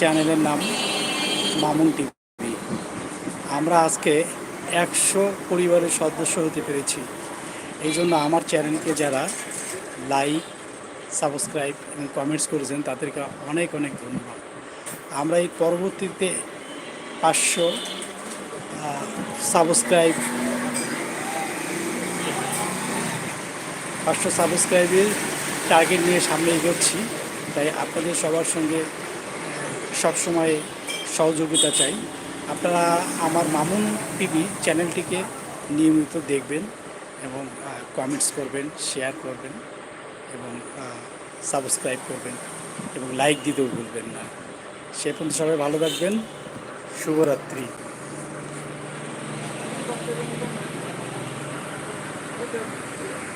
চ্যানেলের নাম মামুন টিভি। আমরা আজকে একশো পরিবারের সদস্য হতে পেরেছি। এই জন্য আমার চ্যানেলকে যারা লাইক, সাবস্ক্রাইব এবং কমেন্টস করেছেন, তাদেরকে অনেক অনেক ধন্যবাদ। আমরা এই পরবর্তীতে পাঁচশো সাবস্ক্রাইব, পাঁচশো সাবস্ক্রাইবের টার্গেট নিয়ে সামনে এগোচ্ছি। তাই আপনাদের সবার সঙ্গে সবসময় সহযোগিতা চাই। আপনারা আমার মামুন টিভি চ্যানেলটিকে নিয়মিত দেখবেন এবং কমেন্টস করবেন শেয়ার করবেন এবং সাবস্ক্রাইব করবেন এবং লাইক দিতেও ভুলবেন না। সে পর্যন্ত সবাই ভালো থাকবেন। শুভরাত্রি। Okay.